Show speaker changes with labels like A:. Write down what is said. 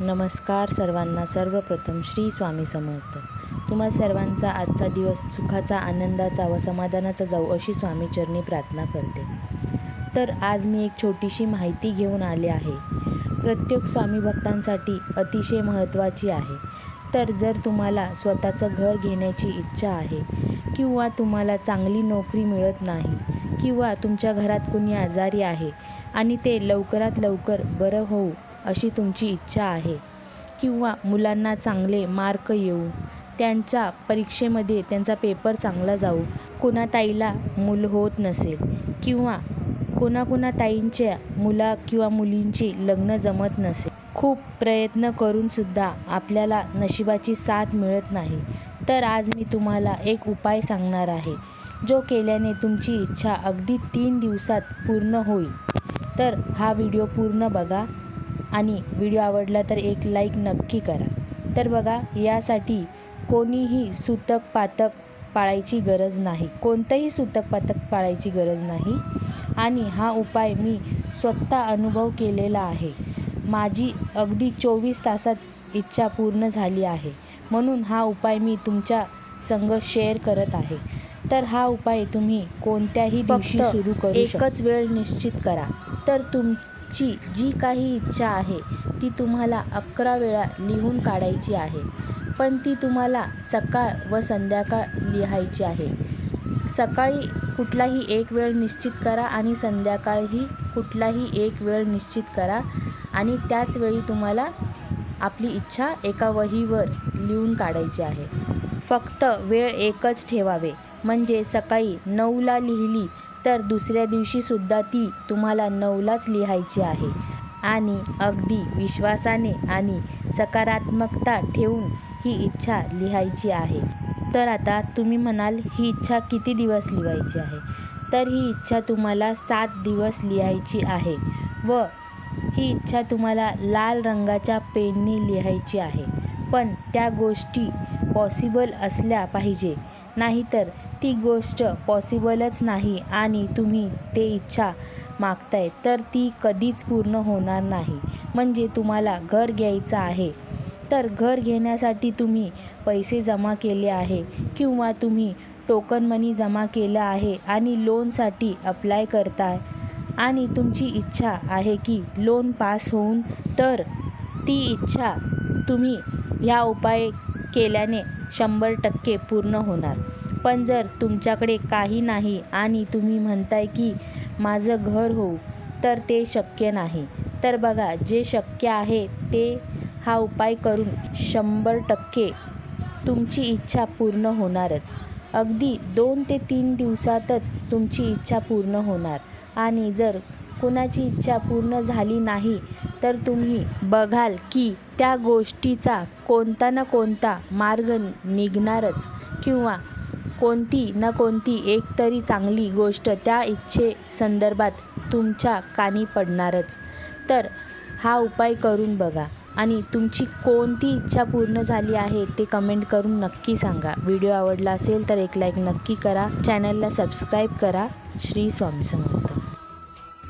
A: नमस्कार सर्वांना. सर्वप्रथम श्री स्वामी समर्थ. तुम्हा सर्वांचा आजचा दिवस सुखाचा आनंदाचा व समाधानाचा जाऊ अशी स्वामीचरणी प्रार्थना करते. तर आज मी एक छोटीशी माहिती घेऊन आले आहे. प्रत्येक स्वामी भक्तांसाठी अतिशय महत्त्वाची आहे. तर जर तुम्हाला स्वतःचं घर घेण्याची इच्छा आहे किंवा तुम्हाला चांगली नोकरी मिळत नाही किंवा तुमच्या घरात कुणी आजारी आहे आणि ते लवकरात लवकर बरं होऊ अशी तुमची इच्छा आहे. किंवा मुलांना चांगले मार्क येऊ त्यांच्या परीक्षेमध्ये त्यांचा पेपर चांगला जाऊ कोणा ताईला मूल होत नसेल किंवा कोणाकोणा ताईंच्या मुला किंवा मुलींची लग्न जमत नसेल खूप प्रयत्न करूनसुद्धा आपल्याला नशिबाची साथ मिळत नाही. तर आज मी तुम्हाला एक उपाय सांगणार आहे जो केल्याने तुमची इच्छा अगदी तीन दिवसात पूर्ण होईल. तर हा व्हिडिओ पूर्ण बघा. आणि व्हिडिओ आवडला तर एक लाईक नक्की करा. तर बघा यासाठी कोणीही सूतक पातक पाळायची गरज नाही. कोणतंही सूतक पातक पाळायची गरज नाही. आणि हा उपाय मी स्वतः अनुभव केलेला आहे. माझी अगदी चोवीस तासात इच्छा पूर्ण झाली आहे. म्हणून हा उपाय मी तुमच्या संग शेअर करत आहे. तर हा उपाय तुम्ही कोणत्याही दिवशी सुरू करू एकच वेळ निश्चित करा. तर ची जी काही इच्छा आहे ती तुम्हाला अकरा वेळा लिहून काढायची आहे. पण ती तुम्हाला सकाळ व संध्याकाळ लिहायची आहे. सकाळी कुठलाही एक वेळ निश्चित करा आणि संध्याकाळही कुठलाही एक वेळ निश्चित करा आणि त्याच वेळी तुम्हाला आपली इच्छा एका वहीवर लिहून काढायची आहे. फक्त वेळ एकच ठेवावे. म्हणजे सकाळी नऊला लिहिली तर दुसऱ्या दिवशीसुद्धा ती तुम्हाला नऊलाच लिहायची आहे. आणि अगदी विश्वासाने आणि सकारात्मकता ठेवून ही इच्छा लिहायची आहे. तर आता तुम्ही म्हणाल ही इच्छा किती दिवस लिहायची आहे? तर ही इच्छा तुम्हाला सात दिवस लिहायची आहे व ही इच्छा तुम्हाला लाल रंगाच्या पेनने लिहायची आहे. पण त्या गोष्टी पॉसिबल असल्या पाहिजे. नाहीतर ती गोष्ट पॉसिबलच नाही आणि तुम्ही ते इच्छा मागताय तर ती कधीच पूर्ण होणार नाही. म्हणजे तुम्हाला घर घ्यायचं आहे. तर घर घेण्यासाठी तुम्ही पैसे जमा केले आहे किंवा तुम्ही टोकन मनी जमा केलं आहे आणि लोनसाठी अप्लाय करताय आणि तुमची इच्छा आहे की लोन पास होऊन तर ती इच्छा तुम्ही ह्या उपाय केल्याने शंभर टक्के पूर्ण होणार. पण जर तुमच्याकडे काही नाही आणि तुम्ही म्हणताय की माझं घर होऊ तर ते शक्य नाही. तर बघा जे शक्य आहे ते हा उपाय करून शंभर टक्के तुमची इच्छा पूर्ण होणारच. अगदी दोन ते तीन दिवसातच तुमची इच्छा पूर्ण होणार. आणि जर कोणाची इच्छा पूर्ण झाली नाही तर तुम्ही बघाल की त्या गोष्टीचा कोणता ना कोणता मार्ग निघणारच. किंवा कोणती ना कोणती एक तरी चांगली गोष्ट त्या इच्छे संदर्भात तुमच्या कानी पडणारच. तर हा उपाय करून बघा. आणि तुमची कोणती इच्छा पूर्ण झाली आहे ते कमेंट करून नक्की सांगा. व्हिडिओ आवडला असेल तर एक लाईक नक्की करा. चॅनलला सबस्क्राईब करा. श्री स्वामी समर्थ.